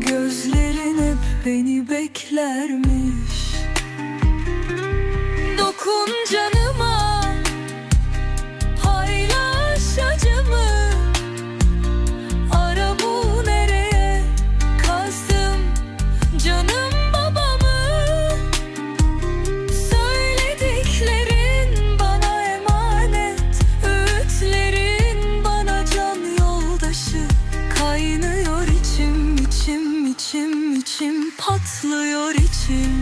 Gözlerin hep beni beklermiş. Dokun canım içim patlıyor içim